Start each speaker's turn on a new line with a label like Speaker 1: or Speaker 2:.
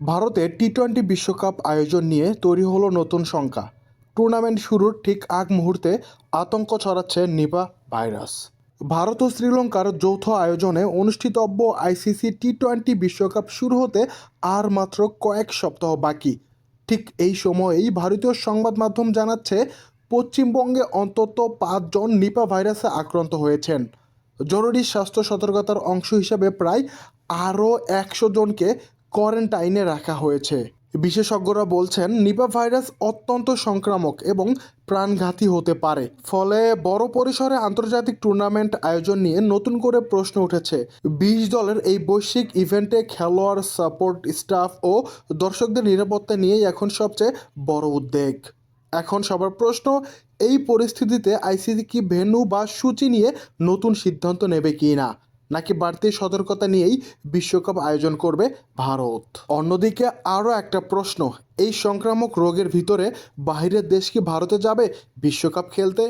Speaker 1: ভারতে T twenty বিশ্বকাপ আয়োজন নিয়ে তৈরি হলো নতুন শঙ্কা টুর্নামেন্ট শুরুর ঠিক আগ মুহূর্তে আতঙ্ক ছড়াচ্ছে নিপা ভাইরাস। ভারত ও শ্রীলঙ্কার যৌথ আয়োজনে অনুষ্ঠিতব্য আইসিসি টি টোয়েন্টি বিশ্বকাপ শুরু হতে আর মাত্র কয়েক সপ্তাহ বাকি। ঠিক এই সময়েই ভারতীয় সংবাদ মাধ্যম জানাচ্ছে, পশ্চিমবঙ্গে অন্তত পাঁচজন নিপা ভাইরাসে আক্রান্ত হয়েছেন। জরুরি স্বাস্থ্য সতর্কতার অংশ হিসেবে প্রায় আরও একশো জনকে কোয়ারেন্টাইনে রাখা হয়েছে। বিশেষজ্ঞরা বলছেন, নিপা ভাইরাস অত্যন্ত সংক্রামক এবং প্রাণঘাতী হতে পারে। ফলে বড় পরিসরে আন্তর্জাতিক টুর্নামেন্ট আয়োজন নিয়ে নতুন করে প্রশ্ন উঠেছে। বিশ দলের এই বৈশ্বিক ইভেন্টে খেলোয়াড়, সাপোর্ট স্টাফ ও দর্শকদের নিরাপত্তা নিয়েই এখন সবচেয়ে বড় উদ্বেগ। এখন সবার প্রশ্ন, এই পরিস্থিতিতে আইসিসি কি ভেন্যু বা সূচি নিয়ে নতুন সিদ্ধান্ত নেবে কি না নাকি বাড়তি সতর্কতা নিয়েই বিশ্বকাপ আয়োজন করবে ভারত? অন্যদিকে আরও একটা প্রশ্ন, এই সংক্রামক রোগের ভিতরে বাহিরের দেশ কি ভারতে যাবে বিশ্বকাপ খেলতে?